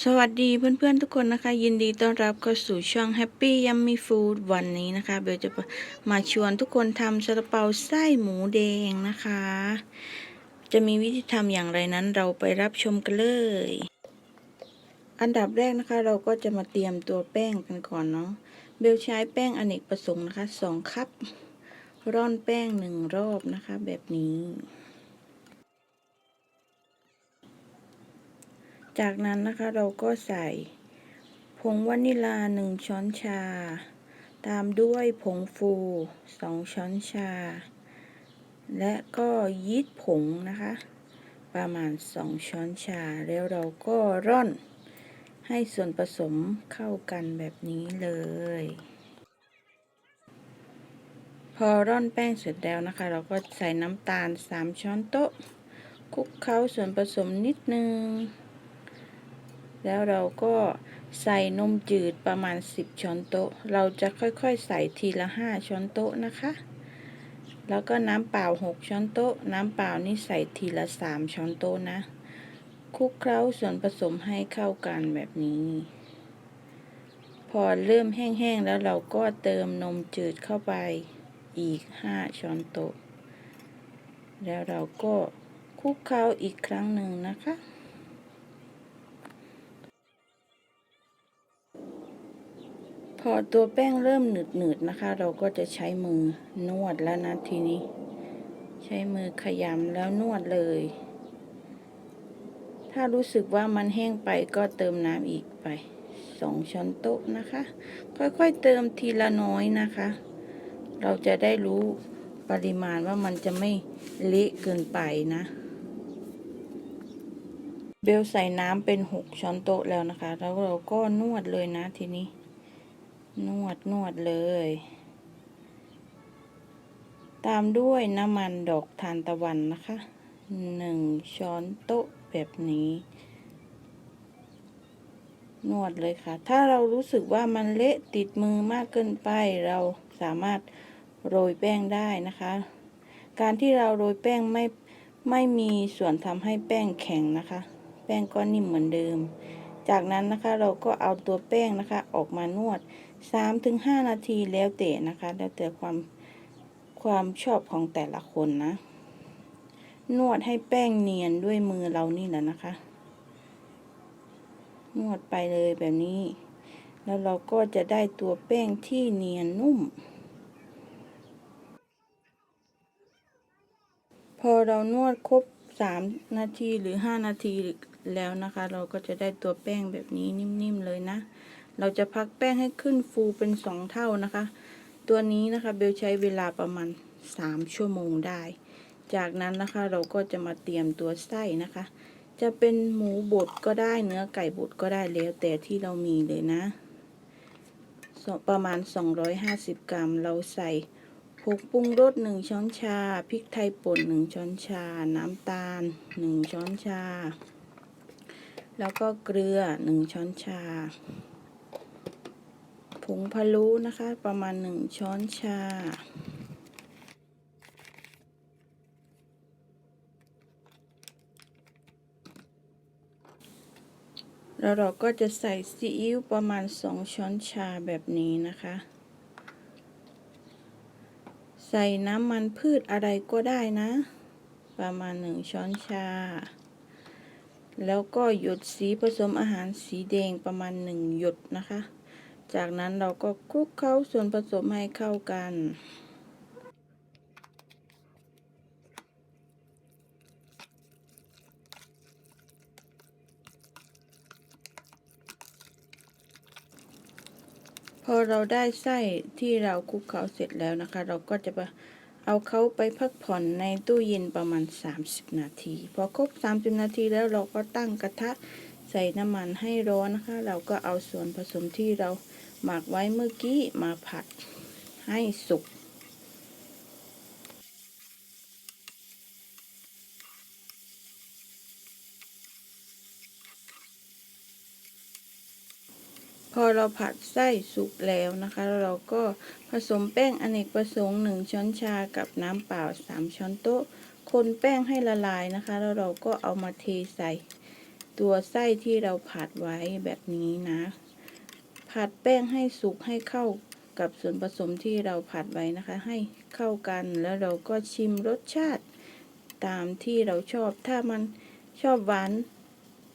สวัสดีเพื่อนๆทุกคนนะคะ ยินดีต้อนรับเข้าสู่ช่อง Happy Yummy Food วันนี้นะคะเบลจะมาชวนทุกคนทำซาลาเปาไส้หมูแดงนะคะ จะมีวิธีทำอย่างไรนั้นเราไปรับชมกันเลย อันดับแรกนะคะเราก็จะมาเตรียมตัวแป้งกันก่อนเนาะเบลใช้แป้งอเนกประสงค์นะคะสองคัพ ร่อนแป้งหนึ่งรอบนะคะ แบบนี้ จากนั้นนะคะเราก็ใส่ ผงวานิลาหนึ่งช้อนชา ตามด้วยผงฟูสองช้อนชา และก็ยีสต์ผงนะคะ ประมาณสองช้อนชา แล้วเราก็ร่อนให้ส่วนผสมเข้ากันแบบนี้เลย พอร่อนแป้งเสร็จแล้วนะคะ เราก็ใส่น้ำตาล 3 ช้อนโต๊ะคลุกเคล้าส่วนผสมนิดนึง แล้วเราก็ใส่นมจืดประมาณ 10 ช้อนโต๊ะ เราจะค่อยๆ ใส่ทีละ 5 ช้อนโต๊ะนะคะ แล้วก็น้ำเปล่า 6 ช้อนโต๊ะ น้ำเปล่านี่ใส่ทีละ 3 ช้อนโต๊ะนะ คลุกเคล้าส่วนผสมให้เข้ากันแบบนี้ พอเริ่มแห้งๆ แล้วเราก็เติมนมจืดเข้าไปอีก 5 ช้อนโต๊ะ แล้วเราก็คลุกเคล้าอีกครั้งหนึ่งนะคะ พอตัวแป้งเริ่มหนืดๆนะคะ เราก็จะใช้มือนวดแล้วนะทีนี้ ใช้มือขยำแล้วนวดเลย ถ้ารู้สึกว่ามันแห้งไปก็เติมน้ำอีกไปสองช้อนโต๊ะนะคะ ค่อยๆเติมทีละน้อยนะคะ เราจะได้รู้ปริมาณว่ามันจะไม่เละเกินไปนะ เบลใส่น้ำเป็นหกช้อนโต๊ะแล้วนะคะ แล้วเราก็นวดเลยนะทีนี้ นวดนวดเลย ตามด้วยน้ำมันดอกทานตะวันนะคะหนึ่งช้อนโต๊ะแบบนี้ นวดเลยค่ะ ถ้าเรารู้สึกว่ามันเละติดมือมากเกินไป เราสามารถโรยแป้งได้นะคะ การที่เราโรยแป้งไม่ไม่มีส่วนทำให้แป้งแข็งนะคะ แป้งก็นิ่มเหมือนเดิม จากนั้นนะคะเราก็เอาตัวแป้งนะคะออกมานวด 3-5นาทีแล้วแต่นะคะ แล้วแต่ความความชอบของแต่ละคนนะ นวดให้แป้งเนียนด้วยมือเรานี่แหละนะคะ นวดไปเลยแบบนี้ แล้วเราก็จะได้ตัวแป้งที่เนียนนุ่ม พอเรานวดครบ3นาทีหรือ5นาทีแล้วนะคะ เราก็จะได้ตัวแป้งแบบนี้นิ่มๆเลยนะ เราจะพักแป้งให้ขึ้นฟูเป็น2เท่านะคะ ตัวนี้นะคะเบลใช้เวลาประมาณ 3 ชั่วโมงได้ จากนั้นนะคะเราก็จะมาเตรียมตัวไส้นะคะ จะเป็นหมูบดก็ได้เนื้อไก่บดก็ได้แล้วแต่ที่เรามีเลยนะ ประมาณ 250 กรัม เราใส่ผงปรุงรส1ช้อนชา พริกไทยป่น1ช้อนชา น้ำตาล 1 ช้อนชา แล้วก็เกลือ 1 ช้อนชา งพะล้นะคะ ประมาณ1ช้อนชา แล้วเราก็จะใส่ซีอิ๊วประมาณ2ช้อนชาแบบนี้นะคะ ใส่น้ำมันพืชอะไรก็ได้นะ ประมาณ1ช้อนชาแล้วก็หยดสีผสมอาหารสีแดงประมาณ1หยดนะคะ จากนั้นเราก็คลุกเคล้าส่วนผสมให้เข้ากัน พอเราได้ไส้ที่เราคลุกเคล้าเสร็จแล้วนะคะ เราก็จะเอาเขาไปพักผ่อนในตู้เย็นประมาณ 30 นาที พอครบ 30 นาทีแล้วเราก็ตั้งกระทะ ใส่น้ำมันให้ร้อนนะคะ เราก็เอาส่วนผสมที่เราหมักไว้เมื่อกี้มาผัดให้สุกพอเราผัดไส้สุกแล้วนะคะ เราก็ผสมแป้งอเนกประสงค์ 1 ช้อนชากับน้ำเปล่า 3 ช้อนโต๊ะ คนแป้งให้ละลายนะคะ แล้วเราก็เอามาเทใส่ ตัวไส้ที่เราผัดไว้แบบนี้นะ ผัดแป้งให้สุกให้เข้ากับส่วนผสมที่เราผัดไว้นะคะ ให้เข้ากันแล้วเราก็ชิมรสชาติตามที่เราชอบ ถ้ามันชอบหวาน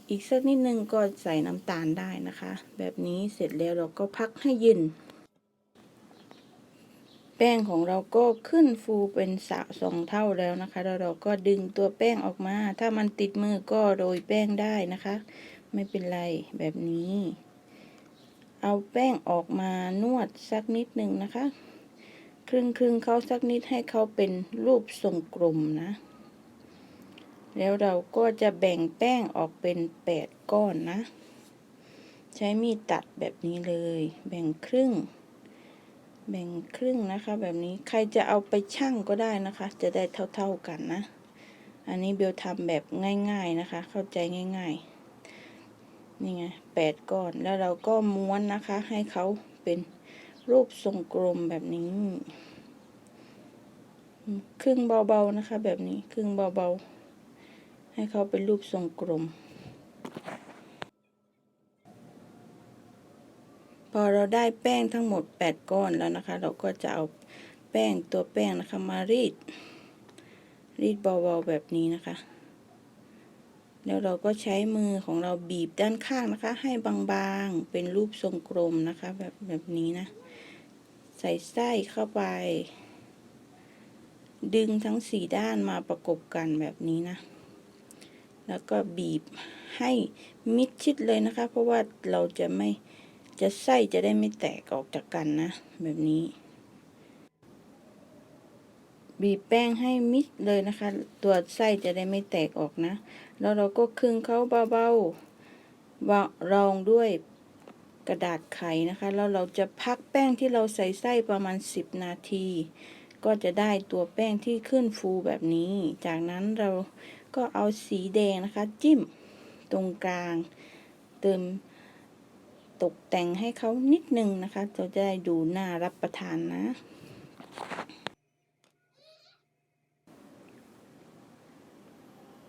อีกสักนิดนึงก็ใส่น้ำตาลได้นะคะ แบบนี้เสร็จแล้วเราก็พักให้เย็น แป้งของเราก็ขึ้นฟูเป็นสะสองเท่าแล้วนะคะ แล้วเราก็ดึงตัวแป้งออกมา ถ้ามันติดมือก็โรยแป้งได้นะคะ ไม่เป็นไรแบบนี้ เอาแป้งออกมานวดสักนิดหนึ่งนะคะ ครึ่งครึ่งเขาสักนิดให้เขาเป็นรูปทรงกลมนะ แล้วเราก็จะแบ่งแป้งออกเป็นแปดก้อนนะ ใช้มีดตัดแบบนี้เลย แบ่งครึ่ง แบ่งครึ่งนะคะแบบนี้ใครจะเอาไปชั่งก็ได้นะคะ จะได้เท่าๆกันนะ อันนี้เบลทำแบบง่ายๆนะคะ เข้าใจง่ายๆนี่ไงแปดก้อนแล้วเราก็ม้วนนะคะ ให้เขาเป็นรูปทรงกลมแบบนี้ครึ่งเบาๆนะคะ แบบนี้ครึ่งเบาๆ ให้เขาเป็นรูปทรงกลม พ อเราได้แป้งทั้งหมด 8 ก้อนแล้วนะคะ เราก็จะเอาแป้งตัวแป้งนะคะมารีด รีดเบาๆแบบนี้นะคะ แล้วเราก็ใช้มือของเราบีบด้านข้างนะคะ ให้บางๆเป็นรูปทรงกลมนะคะ แบบแบบนี้นะ ใส่ไส้เข้าไป ดึงทั้งสี่ด้านมาประกบกันแบบนี้นะ แล้วก็บีบให้มิดชิดเลยนะคะ เพราะว่าเราจะไม่ จะไส้จะได้ไม่แตกออกจากกันนะ แบบนี้ บีบแป้งให้มิดเลยนะคะ ตัวไส้จะได้ไม่แตกออกนะ แล้วเราก็คลึงเขาเบาๆวางรองด้วยกระดาษไขนะคะ แล้วเราจะพักแป้งที่เราใส่ไส้ประมาณ 10 นาที ก็จะได้ตัวแป้งที่ขึ้นฟูแบบนี้ จากนั้นเราก็เอาสีแดงนะคะ จิ้มตรงกลาง เติม ตกแต่งให้เขานิดนึงนะคะเราจะได้ดูน่ารับประทานนะ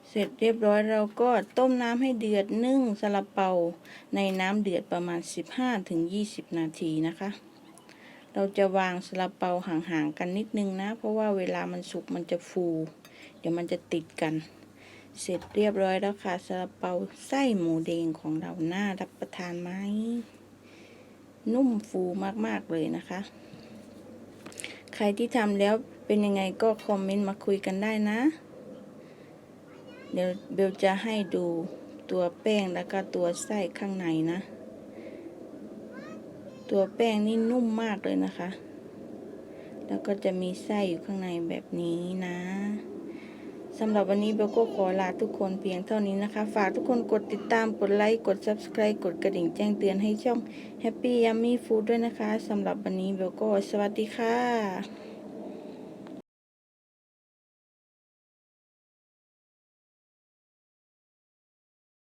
เสร็จเรียบร้อยเราก็ต้มน้ำให้เดือดนึ่งซาลาเปาในน้ำเดือดประมาณ 15-20 นาทีนะคะ เราจะวางซาลาเปาห่างๆกันนิดนึงนะ เพราะว่าเวลามันสุกมันจะฟู เดี๋ยวมันจะติดกัน เสร็จเรียบร้อยแล้วค่ะซาลาเปาไส้หมูแดงของเราน่ารับประทานไหมนุ่มฟูมากๆเลยนะคะ ใครที่ทำแล้วเป็นยังไงก็คอมเมนต์มาคุยกันได้นะ เดี๋ยวเบลจะให้ดูตัวแป้งแล้วก็ตัวไส้ข้างในนะ ตัวแป้งนี่นุ่มมากเลยนะคะ แล้วก็จะมีไส้อยู่ข้างในแบบนี้นะ สำหรับวันนี้เบลก็ขอลาทุกคนเพียงเท่านี้นะคะ ฝากทุกคนกดติดตามกดไลค์ กด Subscribe กดกระดิ่งแจ้งเตือนให้ช่อง Happy Yummy Food ด้วยนะคะสำหรับวันนี้เบลก็สวัสดีค่ะ